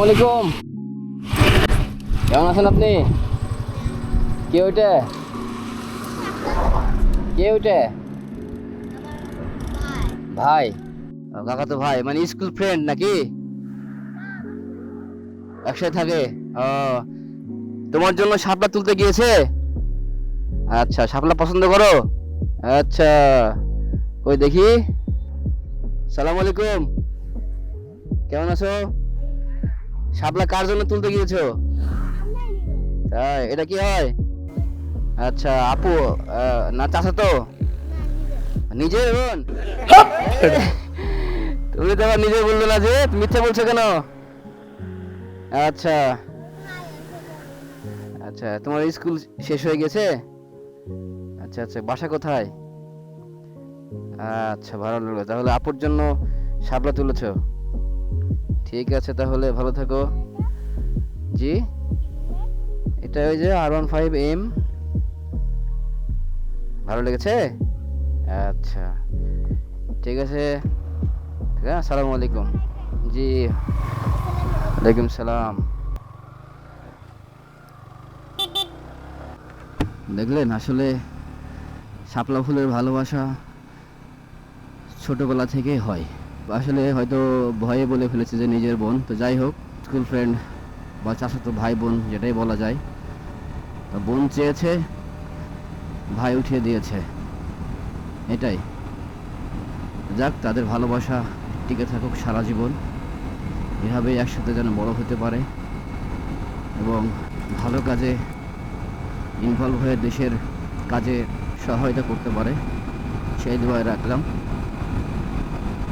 সালাম আলাইকুম। কেমন আছেন আপনি? কে ওইটা? কে ওইটা? ভাই। কাকা তো ভাই মানে স্কুল ফ্রেন্ড নাকি? একসাথে থাকে? ও। তোমার জন্য শাপলা তুলতে গিয়েছে? আচ্ছা শাপলা পছন্দ করো? আচ্ছা। কই দেখি? সালাম আলাইকুম। কেমন আছো? শাপলা কার জন্য তুলতে গিয়েছো? তাই, এটা কি হয়? আচ্ছা আপু না চাষা তো? নিজের বোন তুমি তো আবার নিজে বললে না যে, মিথ্যে বলছো কেন? আচ্ছা। আচ্ছা তোমার স্কুল শেষ হয়ে গেছে? আচ্ছা আচ্ছা বাসা কোথায়? আচ্ছা ভালো লাগল। তাহলে আপুর জন্য শাপলা তুলেছ? ঠিক আছে তাহলে, ভালো থাকো। জি? এটা ওই যে আর ওয়ান ফাইভ এম ভালো লেগেছে? আচ্ছা। ঠিক আছে। হ্যাঁ আসসালামু আলাইকুম। জি। ওয়ালাইকুম সালাম। দেখলেন, আসলে শাপলা ফুলের ভালোবাসা ছোটবেলা থেকেই হয়। আসলে হয়তো ভয়ে বলে ফেলেছে যে নিজের বোন। তো যাই হোক স্কুল ফ্রেন্ড বা চাচাতো ভাই বোন যেটাই বলা যায়, তো বোন চেয়েছে, ভাই উঠিয়ে দিয়েছে। এটাই। যাক, তাদের ভালোবাসা টিকে থাকুক সারা জীবন। এভাবেই একসাথে যেন বড় হতে পারে এবং ভালো কাজে ইনভলভ হয়ে দেশের কাজে সহায়তা করতে পারে। সেই দোয়ায় রাখলাম।